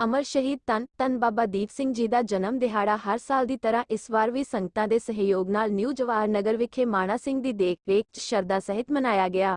ਅਮਰ ਸ਼ਹੀਦ ਧੰਨ ਧੰਨ ਬਾਬਾ ਦੀਪ ਸਿੰਘ ਜੀ ਦਾ ਜਨਮ ਦਿਹਾੜਾ ਹਰ ਸਾਲ ਦੀ ਤਰ੍ਹਾਂ ਇਸ ਵਾਰ ਵੀ ਸੰਗਤਾਂ ਦੇ ਸਹਿਯੋਗ ਨਾਲ ਨਿਊ ਜਵਾਹਰ ਨਗਰ ਵਿਖੇ ਮਾਣਾ ਸਿੰਘ ਦੀ ਦੇਖ-ਰੇਖ 'ਚ ਸ਼ਰਧਾ ਸਹਿਤ ਮਨਾਇਆ ਗਿਆ।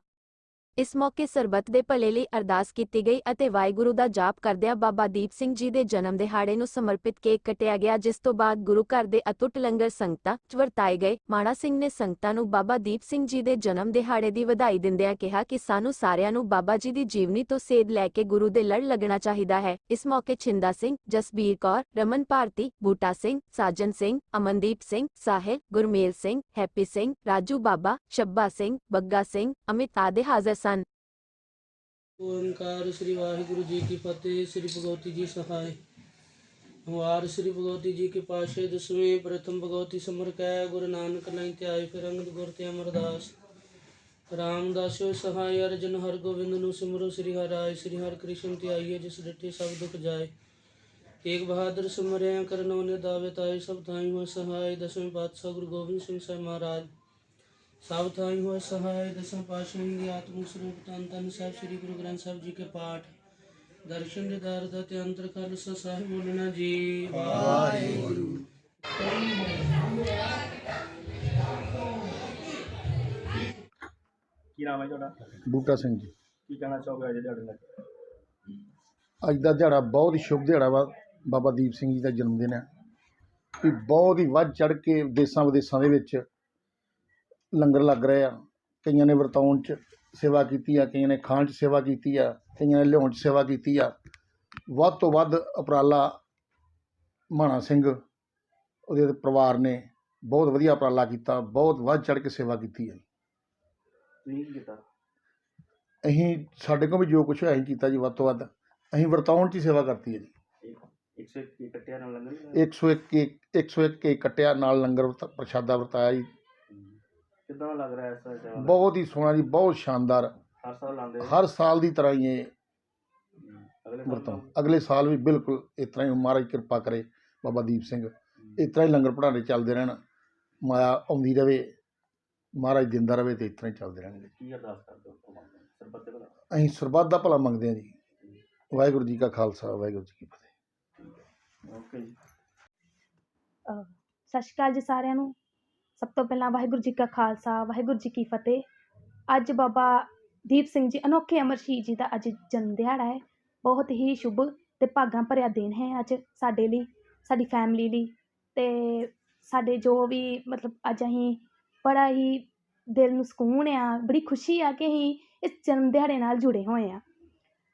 ਇਸ ਮੌਕੇ ਸਰਬੱਤ ਦੇ ਭਲੇ ਲਈ ਅਰਦਾਸ ਕੀਤੀ ਗਈ ਅਤੇ ਵਾਹਿਗੁਰੂ ਦਾ ਜਾਪ ਕਰਦਿਆਂ ਬਾਬਾ ਦੀਪ ਸਿੰਘ ਜੀ ਦੇ ਜਨਮ ਦਿਹਾੜੇ ਨੂੰ ਸਮਰਪਿਤ ਕੇਕ ਕਟਿਆ ਗਿਆ, ਜਿਸ ਤੋਂ ਬਾਅਦ ਗੁਰੂ ਘਰ ਦੇ ਅਤੁੱਟ ਲੰਗਰ ਸੰਗਤਾਂ 'ਚ ਵਰਤਾਏ ਗਏ। ਮਾਣਾ ਸਿੰਘ ਨੇ ਸੰਗਤਾਂ ਨੂੰ ਬਾਬਾ ਦੀਪ ਸਿੰਘ ਜੀ ਦੇ ਜਨਮ ਦਿਹਾੜੇ ਦੀ ਵਧਾਈ ਦਿੰਦਿਆਂ ਕਿਹਾ ਕਿ ਸਾਨੂੰ ਸਾਰਿਆਂ ਨੂੰ ਬਾਬਾ ਜੀ ਦੀ ਜੀਵਨੀ ਤੋਂ ਸੇਧ ਲੈ ਕੇ ਗੁਰੂ ਦੇ ਲੜ ਲੱਗਣਾ ਚਾਹੀਦਾ ਹੈ। ਇਸ ਮੌਕੇ ਛਿੰਦਾ ਸਿੰਘ, ਜਸਬੀਰ ਕੌਰ, ਰਮਨ ਭਾਰਤੀ, ਬੂਟਾ ਸਿੰਘ, ਸਾਜਨ ਸਿੰਘ, ਅਮਨਦੀਪ ਸਿੰਘ, ਸਾਹਿਲ, ਗੁਰਮੇਲ ਸਿੰਘ, ਹੈਪੀ ਸਿੰਘ, ਰਾਜੂ ਬਾਬਾ ਸ਼ੱਬਾ ਸਿੰਘ, ਬੱਗਾ ਸਿੰਘ, ਅਮਿਤ ਆਦਿ ਹਾਜ਼ਰ ਸਨ। ਓੰਕਾਰ ਸ੍ਰੀ ਵਾਹਿਗੁਰੂ ਜੀ ਕੀ ਫਤਿਹ, ਸ੍ਰੀ ਭਗਵਤੀ ਜੀ ਸਹਾਇ ਵਾਰ ਸ੍ਰੀ ਭਗਵਤੀ ਜੀ ਕੇ ਪਾਸ਼ੇ ਦਸਵੇਂ ਪ੍ਰਥਮ ਭਗਵਤੀ ਸਮਰ ਕੈ, ਗੁਰੂ ਨਾਨਕ ਲਈ ਧਿਆਏ ਫਿਰ ਅੰਗਦ ਗੁਰ ਤੇ ਅਮਰਦਾਸ। ਰਾਮਦਾਸੋ ਸਹਾਇ ਅਰਜਨ ਹਰ ਗੋਬਿੰਦ ਨੂੰ ਸਿਮਰੋ ਸ੍ਰੀ ਹਰਿ ਸ੍ਰੀ ਹਰਿ ਕ੍ਰਿਸ਼ਨ ਧਿਆਈਏ ਜਿਸ ਡਿਠੇ ਸਭ ਦੁਖ ਜਾਏ। ਤੇਗ ਬਹਾਦਰ ਸਿਮਰਿਆ ਕਰਨੋ ਨੇ ਦਾਵੇ ਤਾਏ, ਸਭ ਥਾਈ ਹੋ ਸਹਾਇ ਦਸਵੇਂ ਪਾਤਸ਼ਾਹ ਗੁਰੂ ਗੋਬਿੰਦ ਸਿੰਘ ਸਾਹਿਬ ਮਹਾਰਾਜ। ਸਭ ਥਾਈ ਹੋਏ ਸਹਾਇ ਦਸਮ ਪਾਤਸ਼ਾਹ ਦੀ ਆਤਮਿਕ ਸਰੂਪ ਤਨ ਤਨ ਸਾਹਿਬ ਸ੍ਰੀ ਗੁਰੂ ਗ੍ਰੰਥ ਸਾਹਿਬ ਜੀ ਕੇ ਪਾਠ। ਦਰਸ਼ਨ ਦਿਦਾਰ ਦਾ ਤੇ ਅੰਤਰ ਖਾਲਸਾ ਸਾਹਿਬ ਬੋਲਣਾ ਜੀ। ਵਾਹਿਗੁਰੂ। ਕੀ ਨਾਮ ਹੈ ਤੁਹਾਡਾ? ਬੂਟਾ ਸਿੰਘ ਜੀ। ਕੀ ਕਹਿਣਾ ਚਾਹੋਗੇ ਅੱਜ ਦਿਹਾੜੇ ਨਾਲ ਅੱਜ ਦਾ ਦਿਹਾੜਾ ਬਹੁਤ ਹੀ ਸ਼ੁਭ ਦਿਹਾੜਾ ਵਾ ਬਾਬਾ ਦੀਪ ਸਿੰਘ ਜੀ ਦਾ ਜਨਮ ਦਿਨ ਹੈ। ਵੀ ਬਹੁਤ ਹੀ ਵੱਧ ਚੜ ਕੇ ਦੇਸਾਂ ਵਿਦੇਸਾਂ ਦੇ ਵਿੱਚ ਲੰਗਰ ਲੱਗ ਰਹੇ ਆ। ਕਈਆਂ ਨੇ ਵਰਤਾਉਣ 'ਚ ਸੇਵਾ ਕੀਤੀ ਆ ਕਈਆਂ ਨੇ ਖਾਣ 'ਚ ਸੇਵਾ ਕੀਤੀ ਆ ਕਈਆਂ ਨੇ ਲਿਆਉਣ 'ਚ ਸੇਵਾ ਕੀਤੀ ਆ। ਵੱਧ ਤੋਂ ਵੱਧ ਉਪਰਾਲਾ ਮਾਣਾ ਸਿੰਘ ਉਹਦੇ ਪਰਿਵਾਰ ਨੇ ਬਹੁਤ ਵਧੀਆ ਉਪਰਾਲਾ ਕੀਤਾ ਬਹੁਤ ਵੱਧ ਚੜ ਕੇ ਸੇਵਾ ਕੀਤੀ ਹੈ ਕੀਤਾ? ਅਸੀਂ ਸਾਡੇ ਕੋਲ ਵੀ ਜੋ ਕੁਛ ਹੋਇਆ ਅਸੀਂ ਕੀਤਾ ਜੀ ਵੱਧ ਤੋਂ ਵੱਧ। ਅਸੀਂ ਵਰਤਾਉਣ 'ਚ ਹੀ ਸੇਵਾ ਕਰਤੀ ਹੈ ਜੀ। 101 ਕੀ ਕੱਟਿਆ ਨਾਲ ਲੰਗਰ ਨਹੀਂ 101 ਕੇਕ 101 ਕੇਕ ਕੱਟਿਆ ਨਾਲ ਲੰਗਰ ਵਰਤਾ- ਪ੍ਰਸ਼ਾਦਾ ਵਰਤਾਇਆ ਜੀ। ਕਿੱਦਾਂ ਲੱਗ ਰਿਹਾ ਇਸ ਤਰ੍ਹਾਂ ਬਹੁਤ ਹੀ ਸੋਹਣਾ ਜੀ ਬਹੁਤ ਸ਼ਾਨਦਾਰ। ਹਰ ਸਾਲ ਲਾਉਂਦੇ ਹੋ? ਹਰ ਸਾਲ ਦੀ ਤਰ੍ਹਾਂ ਹੀ ਇਹ ਅਗਲੇ ਸਾਲ ਅਗਲੇ ਸਾਲ ਵੀ ਬਿਲਕੁਲ ਇਸ ਤਰ੍ਹਾਂ ਹੀ ਮਹਾਰਾਜ ਕਿਰਪਾ ਕਰੇ ਬਾਬਾ ਦੀਪ ਸਿੰਘ। ਇਸ ਤਰ੍ਹਾਂ ਹੀ ਲੰਗਰ ਭੰਡਾਰੇ ਚੱਲਦੇ ਰਹਿਣ ਮਾਇਆ ਆਉਂਦੀ ਰਵੇ ਮਹਾਰਾਜ ਦਿੰਦਾ ਰਵੇ ਤੇ ਇਸ ਤਰ੍ਹਾਂ ਹੀ ਚੱਲਦੇ ਰਹਿਣਗੇ। ਕੀ ਅਰਦਾਸ ਕਰਦੇ ਹੋ ਭਗਵਾਨ ਨੂੰ? ਸਰਬੱਤ ਦੇ ਭਲਾ? ਅਸੀਂ ਸਰਬੱਤ ਦਾ ਭਲਾ ਮੰਗਦੇ ਹਾਂ ਜੀ। ਵਾਹਿਗੁਰੂ ਜੀ ਕਾ ਖਾਲਸਾ ਵਾਹਿਗੁਰੂ ਜੀ ਕੀ ਫਤਿਹ। ਓਕੇ ਜੀ। ਅਹ ਸਤਿ ਸ਼੍ਰੀ ਅਕਾਲ ਜੀ ਸਾਰਿਆਂ ਨੂੰ। ਸਭ ਤੋਂ ਪਹਿਲਾਂ ਵਾਹਿਗੁਰੂ ਜੀ ਕਾ ਖਾਲਸਾ, ਵਾਹਿਗੁਰੂ ਜੀ ਕੀ ਫਤਿਹ। ਅੱਜ ਬਾਬਾ ਦੀਪ ਸਿੰਘ ਜੀ, ਅਨੋਖੇ ਅਮਰ ਜੀ ਦਾ ਅੱਜ ਜਨਮ ਦਿਹਾੜਾ ਹੈ। ਬਹੁਤ ਹੀ ਸ਼ੁਭ ਤੇ ਭਾਗਾਂ ਭਰਿਆ ਦਿਨ ਹੈ ਅੱਜ ਸਾਡੇ ਲਈ, ਸਾਡੀ ਫੈਮਿਲੀ ਲਈ ਤੇ ਸਾਡੇ ਜੋ ਵੀ ਮਤਲਬ ਅੱਜ ਅਸੀਂ ਬੜਾ ਹੀ ਦਿਲ ਨੂੰ ਸਕੂਨ ਆ, ਬੜੀ ਖੁਸ਼ੀ ਆ ਕਿ ਅਸੀਂ ਇਸ ਜਨਮ ਦਿਹਾੜੇ ਨਾਲ ਜੁੜੇ ਹੋਏ ਆ।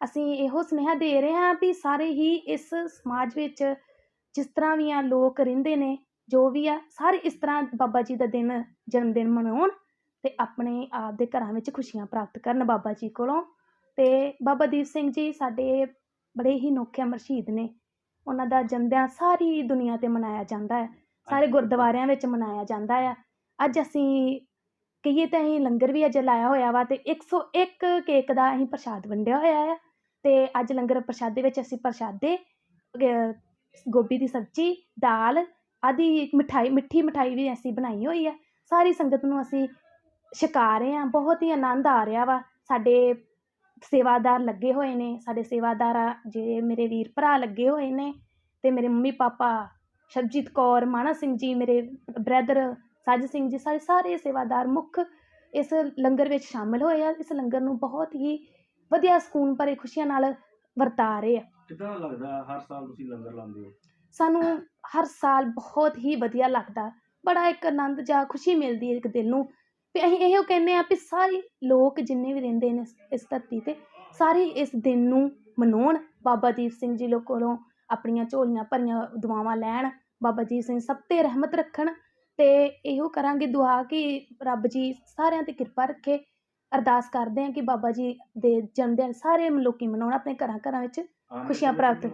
ਅਸੀਂ ਇਹੋ ਸੁਨੇਹਾ ਦੇ ਰਹੇ ਹਾਂ ਵੀ ਸਾਰੇ ਹੀ ਇਸ ਸਮਾਜ ਵਿੱਚ ਜਿਸ ਤਰ੍ਹਾਂ ਵੀ ਆ ਲੋਕ ਰਹਿੰਦੇ ਨੇ ਜੋ ਵੀ ਆ ਸਾਰੇ ਇਸ ਤਰ੍ਹਾਂ ਬਾਬਾ ਜੀ ਦਾ ਦਿਨ ਜਨਮ ਦਿਨ ਮਨਾਉਣ ਤੇ ਆਪਣੇ ਆਪ ਦੇ ਘਰਾਂ ਵਿੱਚ ਖੁਸ਼ੀਆਂ ਪ੍ਰਾਪਤ ਕਰਨ ਬਾਬਾ ਜੀ ਕੋਲੋਂ। ਤੇ ਬਾਬਾ ਦੀਪ ਸਿੰਘ ਜੀ ਸਾਡੇ ਬੜੇ ਹੀ ਅਨੋਖੇ ਅਮਰ ਸ਼ਹੀਦ ਨੇ। ਉਹਨਾਂ ਦਾ ਜਨਮਦਿਨ ਸਾਰੀ ਦੁਨੀਆ ਤੇ ਮਨਾਇਆ ਜਾਂਦਾ ਹੈ। ਸਾਰੇ ਗੁਰਦੁਆਰਿਆਂ ਵਿੱਚ ਮਨਾਇਆ ਜਾਂਦਾ ਆ ਅੱਜ ਅਸੀਂ ਕਹੀਏ ਤਾਂ ਅਸੀਂ ਲੰਗਰ ਵੀ ਅੱਜ ਲਾਇਆ ਹੋਇਆ ਵਾ ਤੇ 101 ਕੇਕ ਦਾ ਅਸੀਂ ਪ੍ਰਸ਼ਾਦ ਵੰਡਿਆ ਹੋਇਆ ਆ ਤੇ ਅੱਜ ਲੰਗਰ ਪ੍ਰਸ਼ਾਦੇ ਵਿੱਚ ਅਸੀਂ ਪ੍ਰਸ਼ਾਦੇ ਗੋਭੀ ਦੀ ਸਬਜ਼ੀ ਦਾਲ ਆਦਿ ਮਿਠਾਈ, ਮਿੱਠੀ ਮਿਠਾਈ ਵੀ ਅਸੀਂ ਬਣਾਈ ਹੋਈ ਆ। ਸਾਰੀ ਸੰਗਤ ਨੂੰ ਅਸੀਂ ਛਕਾ ਰਹੇ ਹਾਂ ਬਹੁਤ ਹੀ ਆਨੰਦ ਆ ਰਿਹਾ ਵਾ। ਸਾਡੇ ਸੇਵਾਦਾਰ ਲੱਗੇ ਹੋਏ ਨੇ। ਸਾਡੇ ਸੇਵਾਦਾਰ ਆ ਜਿਹੜੇ ਮੇਰੇ ਵੀਰ ਭਰਾ ਲੱਗੇ ਹੋਏ ਨੇ ਅਤੇ ਮੇਰੇ ਮੰਮੀ ਪਾਪਾ ਸ਼ਬਜੀਤ ਕੌਰ, ਮਾਣਾ ਸਿੰਘ ਜੀ, ਮੇਰੇ ਬ੍ਰਦਰ, ਸਾਜ ਸਿੰਘ ਜੀ, ਸਾਰੇ ਸਾਰੇ ਸੇਵਾਦਾਰ ਮੁੱਖ ਇਸ ਲੰਗਰ ਵਿੱਚ ਸ਼ਾਮਿਲ ਹੋਏ ਆ। ਇਸ ਲੰਗਰ ਨੂੰ ਬਹੁਤ ਹੀ ਵਧੀਆ ਸਕੂਨ ਭਰੇ ਖੁਸ਼ੀਆਂ ਨਾਲ ਵਰਤਾ ਰਹੇ ਆ। ਕਿੱਦਾਂ ਲੱਗਦਾ ਹਰ ਸਾਲ ਤੁਸੀਂ ਲੰਗਰ ਲਾਉਂਦੇ ਹੋ? ਸਾਨੂੰ ਹਰ ਸਾਲ ਬਹੁਤ ਹੀ ਵਧੀਆ ਲੱਗਦਾ। ਬੜਾ ਇੱਕ ਆਨੰਦ ਜਾਂ ਖੁਸ਼ੀ ਮਿਲਦੀ ਹੈ ਇੱਕ ਦਿਲ ਨੂੰ। ਵੀ ਅਸੀਂ ਇਹੋ ਕਹਿੰਦੇ ਆ ਵੀ ਸਾਰੇ ਲੋਕ ਜਿੰਨੇ ਵੀ ਰਹਿੰਦੇ ਨੇ ਇਸ- ਇਸ ਧਰਤੀ ਤੇ ਸਾਰੇ ਇਸ ਦਿਨ ਨੂੰ ਮਨਾਉਣ। ਬਾਬਾ ਦੀਪ ਸਿੰਘ ਜੀ ਲੋਕ ਕੋਲੋਂ ਆਪਣੀਆਂ ਝੋਲੀਆਂ ਭਰੀਆਂ ਦੁਆਵਾਂ ਲੈਣ। ਬਾਬਾ ਜੀ ਸਿੰਘ ਸਭ ਤੇ ਰਹਿਮਤ ਰੱਖਣ। ਤੇ ਇਹੋ ਕਰਾਂਗੇ ਦੁਆ ਕਿ ਰੱਬ ਜੀ ਸਾਰਿਆਂ ਤੇ ਕਿਰਪਾ ਰੱਖੇ। ਅਰਦਾਸ ਕਰਦੇ ਹਾਂ ਕਿ ਬਾਬਾ ਜੀ ਦੇ ਜਨਮ ਦਿਨ ਸਾਰੇ ਲੋਕੀ ਮਨਾਉਣ ਆਪਣੇ ਘਰਾਂ ਘਰਾਂ ਵਿੱਚ ਖੁਸ਼ੀਆਂ ਪ੍ਰਾਪਤ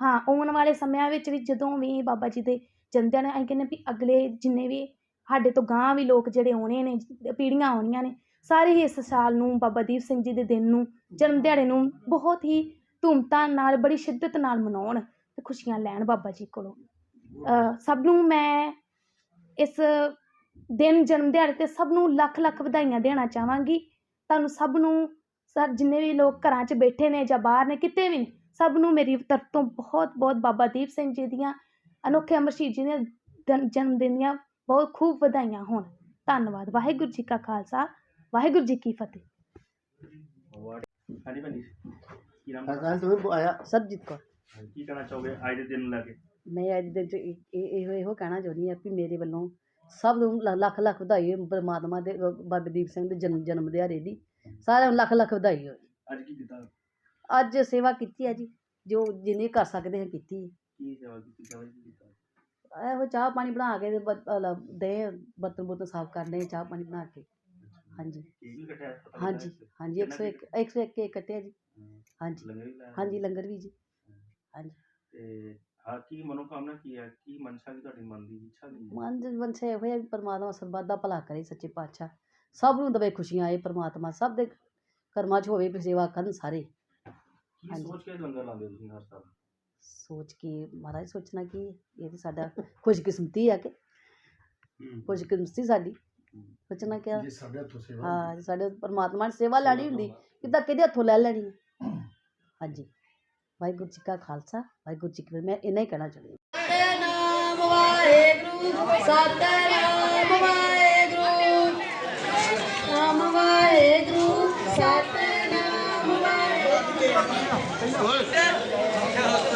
ਹਾਂ, ਆਉਣ ਵਾਲੇ ਸਮਿਆਂ ਵਿੱਚ ਵੀ ਜਦੋਂ ਵੀ ਬਾਬਾ ਜੀ ਦੇ ਜਨਮਦਿਨ ਹੈ ਅਸੀਂ ਕਹਿੰਦੇ ਵੀ ਅਗਲੇ ਜਿੰਨੇ ਵੀ ਸਾਡੇ ਤੋਂ ਗਾਂ ਵੀ ਲੋਕ ਜਿਹੜੇ ਆਉਣੇ ਨੇ, ਪੀੜ੍ਹੀਆਂ ਆਉਣੀਆਂ ਨੇ, ਸਾਰੇ ਹੀ ਇਸ ਸਾਲ ਨੂੰ ਬਾਬਾ ਦੀਪ ਸਿੰਘ ਜੀ ਦੇ ਦਿਨ ਨੂੰ, ਜਨਮ ਦਿਹਾੜੇ ਨੂੰ ਬਹੁਤ ਹੀ ਧੂਮਧਾਮ ਨਾਲ, ਬੜੀ ਸ਼ਿੱਦਤ ਨਾਲ ਮਨਾਉਣ ਤੇ ਖੁਸ਼ੀਆਂ ਲੈਣ ਬਾਬਾ ਜੀ ਕੋਲੋਂ। ਸਭ ਨੂੰ ਮੈਂ ਇਸ ਦਿਨ ਜਨਮ ਦਿਹਾੜੇ ਤੇ ਸਭ ਨੂੰ ਲੱਖ ਲੱਖ ਵਧਾਈਆਂ ਦੇਣਾ ਚਾਹਾਂਗੀ। ਤੁਹਾਨੂੰ ਸਭ ਨੂੰ ਸਰ ਜਿੰਨੇ ਵੀ ਲੋਕ ਘਰਾਂ 'ਚ ਬੈਠੇ ਨੇ ਜਾਂ ਬਾਹਰ ਨੇ, ਕਿਤੇ ਵੀ ਨੇ ਸਭ ਨੂੰ ਮੇਰੀ ਤਰਫ ਤੋਂ ਬਹੁਤ ਬਹੁਤ ਬਾਬਾ ਦੀਪ ਸਿੰਘ ਜੀ ਦੀਆਂ ਅਨੋਖੇ ਅਮਰ ਸ਼ਹੀਦ ਜੀ ਦੇ ਜਨ- ਜਨਮ ਦਿਨ ਦੀਆਂ ਬਹੁਤ ਖੂਬ ਵਧਾਈਆਂ ਹੋਣ। ਧੰਨਵਾਦ। ਵਾਹਿਗੁਰੂ ਜੀ ਕਾ ਖਾਲਸਾ। ਵਾਹਿਗੁਰੂ ਜੀ ਕੀ ਫਤਿਹ। ਹਾਂਜੀ ਭੈਣ ਜੀ ਕੀ ਨਾਮ? ਹਾਂ ਤੁਸੀਂ ਆਇਆ। ਸਰਬਜੀਤ ਕੌਰ। ਹਾਂਜੀ, ਕੀ ਕਹਿਣਾ ਚਾਹੋਗੇ ਅੱਜ ਦੇ ਦਿਨ ਨੂੰ ਲੈ ਕੇ? ਮੈਂ ਅੱਜ ਦੇ ਚ ਇਹ ਇਹ- ਇਹੋ ਇਹੋ ਕਹਿਣਾ ਚਾਹੁੰਦੀ ਹਾਂ ਵੀ ਮੇਰੇ ਵੱਲੋਂ ਸਭ ਨੂੰ ਲੱਖ ਲੱਖ ਵਧਾਈ ਹੋਏ ਪਰਮਾਤਮਾ ਦੇ ਬਾਬਾ ਦੀਪ ਸਿੰਘ ਦੇ ਜਨਮ ਜਨਮ ਦਿਹਾੜੇ ਦੀ। ਸਾਰਿਆਂ ਨੂੰ ਲੱਖ ਲੱਖ ਵਧਾਈ ਹੋਏ। ਅੱਜ ਕੀ ਕੀਤਾ? ਅੱਜ ਸੇਵਾ ਕੀਤੀ ਹੈ ਜੀ ਜੋ ਜਿੰਨੀ ਕਰ ਸਕਦੇ ਹਾਂ ਕੀਤੀ ਹੈ। ਕੀ ਸੇਵਾ ਕੀਤੀ ਸੇਵਾ ਕੀ ਕੀਤਾ? ਇਹੋ ਚਾਹ ਪਾਣੀ ਬਣਾ ਕੇ ਤੇ ਅਲਾ ਦੇ ਬਰਤਨ ਬੁਰਤਨ ਸਾਫ਼ ਕਰਨੇ ਚਾਹ ਪਾਣੀ ਬਣਾ ਕੇ। ਹਾਂਜੀ। ਕੀ ਵੀ ਕੱਟਿਆ ਪਤਾ ਹਾਂਜੀ? ਹਾਂਜੀ 101 101 ਕੇਕ ਕੱਟਿਆ ਜੀ। ਹਾਂਜੀ। ਲੰਗਰ ਵੀ ਲਾਇਆ? ਹਾਂਜੀ ਲੰਗਰ ਵੀ ਜੀ। ਹਾਂਜੀ। ਤੇ ਹਾਂ ਕੀ ਮਨੋਕਾਮਨਾ ਕੀ ਹੈ? ਕੀ ਮਨਸ਼ਾ ਕੀ ਤੁਹਾਡੀ ਮਨ ਦੀ ਇੱਛਾ ਕੀ ਹੈ? ਮਨ ਦੇ ਵੰਸੇ ਹੋਇਆ ਵੀ ਪਰਮਾਤਮਾ ਸਰਬੱਤ ਦਾ ਭਲਾ ਕਰੇ ਸੱਚੇ ਪਾਤਸ਼ਾਹ। ਸਭ ਨੂੰ ਦਵੇ ਖੁਸ਼ੀਆਂ ਆਏ ਪਰਮਾਤਮਾ ਸਭ ਦੇ ਕਰਮਾਂ 'ਚ ਹੋਵੇ ਵੀ ਸੇਵਾ ਕਰਨ ਸਾਰੇ। ਕੀ ਹਾਂਜੀ। ਸੋਚ ਕੇ ਲੰਗਰ ਲਾਉਂਦੇ ਹੋ ਤੁਸੀਂ ਹਰ ਸਾਲ ਸੋਚ ਕੇ ਮਹਾਰਾਜ ਸੋਚਣਾ ਕੀ ਹੈ? ਇਹ ਤਾਂ ਸਾਡਾ ਖੁਸ਼ਕਿਸਮਤੀ ਹੈ ਕਿ ਖੁਸ਼ਕਿਸਮਤੀ ਸਾਡੀ ਸੋਚਣਾ ਕੀ ਜੇ ਸਾਡੇ ਹੱਥੋਂ ਸੇਵਾ ਹਾਂ ਸਾਡੇ ਪਰਮਾਤਮਾ ਨੇ ਸੇਵਾ ਲੈਣੀ ਹੁੰਦੀ ਕਿੱਦਾਂ ਕਿਹਦੇ ਹੱਥੋਂ ਲੈ ਲੈਣੀ ਹੈ? ਹਾਂਜੀ ਵਾਹਿਗੁਰੂ ਜੀ ਕਾ ਖਾਲਸਾ ਵਾਹਿਗੁਰੂ ਜੀ ਕੀ ਫਤਿਹ ਮੈਂ ਇੰਨਾ ਹੀ ਕਹਿਣਾ ਚਾਹੁੰਦੀ ਹਾਂ ਨਾਮ ਵਾਹਿਗੁਰੂ ਸਤਨਾਮ Dois.